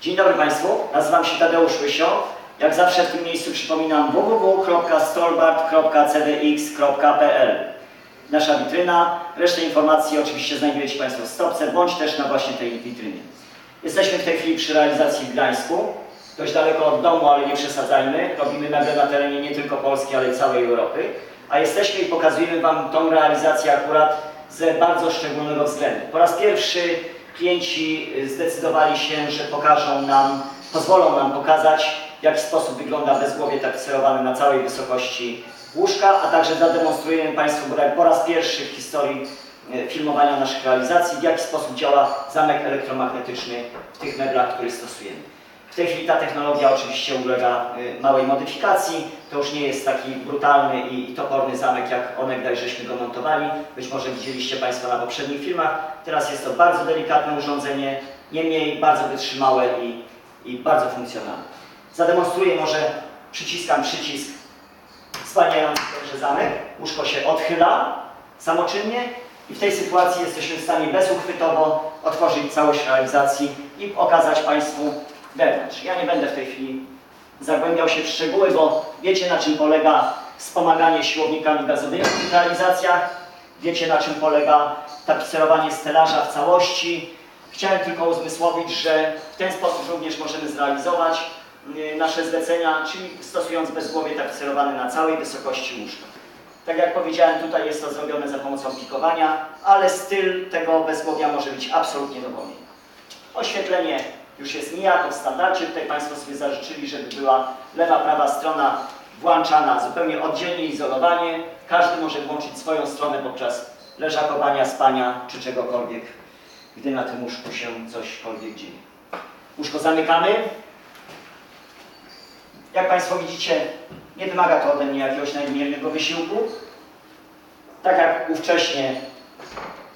Dzień dobry Państwu, nazywam się Tadeusz Łysio. Jak zawsze w tym miejscu przypominam www.stolbart.cdx.pl Nasza witryna, resztę informacji oczywiście znajdujecie Państwo w stopce, bądź też na właśnie tej witrynie. Jesteśmy w tej chwili przy realizacji w Gdańsku, dość daleko od domu, ale nie przesadzajmy. Robimy meble na terenie nie tylko Polski, ale całej Europy. A jesteśmy i pokazujemy Wam tą realizację akurat ze bardzo szczególnego względu. Po raz pierwszy klienci zdecydowali się, że pokażą nam, pozwolą nam pokazać, w jaki sposób wygląda bezgłowie tapicerowane na całej wysokości łóżka, a także zademonstrujemy Państwu po raz pierwszy w historii e, filmowania naszych realizacji, w jaki sposób działa zamek elektromagnetyczny w tych meblach, które stosujemy. W tej chwili ta technologia oczywiście ulega y, małej modyfikacji. To już nie jest taki brutalny i toporny zamek, jak onegdaj żeśmy go montowali. Być może widzieliście Państwo na poprzednich filmach. Teraz jest to bardzo delikatne urządzenie, niemniej bardzo wytrzymałe i, i bardzo funkcjonalne. Zademonstruję może, przyciskam przycisk zwalniający tenże zamek. Łóżko się odchyla samoczynnie i w tej sytuacji jesteśmy w stanie bezuchwytowo otworzyć całość realizacji i pokazać Państwu wewnątrz. Ja nie będę w tej chwili zagłębiał się w szczegóły, bo wiecie na czym polega wspomaganie siłownikami gazowymi w tych realizacjach, wiecie na czym polega tapicerowanie stelaża w całości. Chciałem tylko uzmysłowić, że w ten sposób również możemy zrealizować y, nasze zlecenia, czyli stosując bezgłowie tapicerowane na całej wysokości łóżka. Tak jak powiedziałem, tutaj jest to zrobione za pomocą pikowania, ale styl tego bezgłowia może być absolutnie dowolny. Oświetlenie już jest niejako w standardzie. Tutaj Państwo sobie zażyczyli, żeby była lewa, prawa strona włączana zupełnie oddzielnie, izolowanie. Każdy może włączyć swoją stronę podczas leżakowania, spania czy czegokolwiek, gdy na tym łóżku się cośkolwiek dzieje. Łóżko zamykamy. Jak Państwo widzicie, nie wymaga to ode mnie jakiegoś nadmiernego wysiłku. Tak jak ówcześnie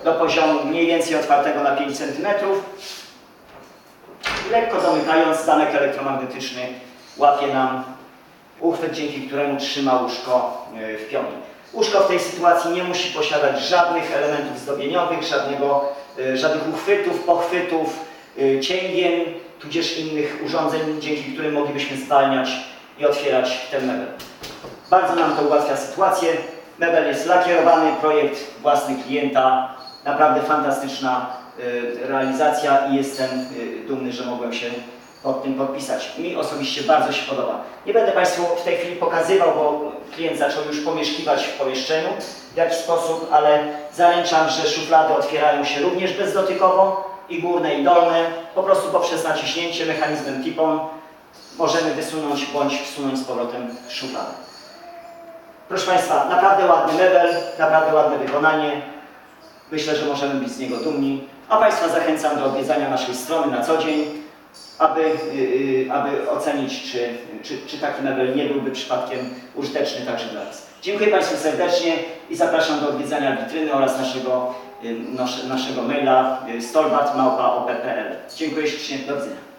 do poziomu mniej więcej otwartego na 5 cm. Lekko domykając, zamek elektromagnetyczny łapie nam uchwyt, dzięki któremu trzyma łóżko e, w pionie. Łóżko w tej sytuacji nie musi posiadać żadnych elementów zdobieniowych, żadnego, e, żadnych uchwytów, pochwytów, e, cięgien, tudzież innych urządzeń, dzięki którym moglibyśmy zwalniać i otwierać ten mebel. Bardzo nam to ułatwia sytuację. Mebel jest lakierowany, projekt własny klienta, naprawdę fantastyczna realizacja i jestem y, dumny, że mogłem się pod tym podpisać. Mi osobiście bardzo się podoba. Nie będę Państwu w tej chwili pokazywał, bo klient zaczął już pomieszkiwać w pomieszczeniu w jakiś sposób, ale zaręczam, że szuflady otwierają się również bezdotykowo i górne i dolne, po prostu poprzez naciśnięcie mechanizmem TIPON możemy wysunąć bądź wsunąć z powrotem szufladę. Proszę Państwa, naprawdę ładny mebel, naprawdę ładne wykonanie. Myślę, że możemy być z niego dumni. A Państwa zachęcam do odwiedzania naszej strony na co dzień, aby, yy, aby ocenić, czy, czy, czy taki mebel nie byłby przypadkiem użyteczny także dla Was. Dziękuję Państwu serdecznie i zapraszam do odwiedzania witryny oraz naszego, yy, nasze, naszego maila yy, stolbat.op.pl. Dziękuję ślicznie, do widzenia.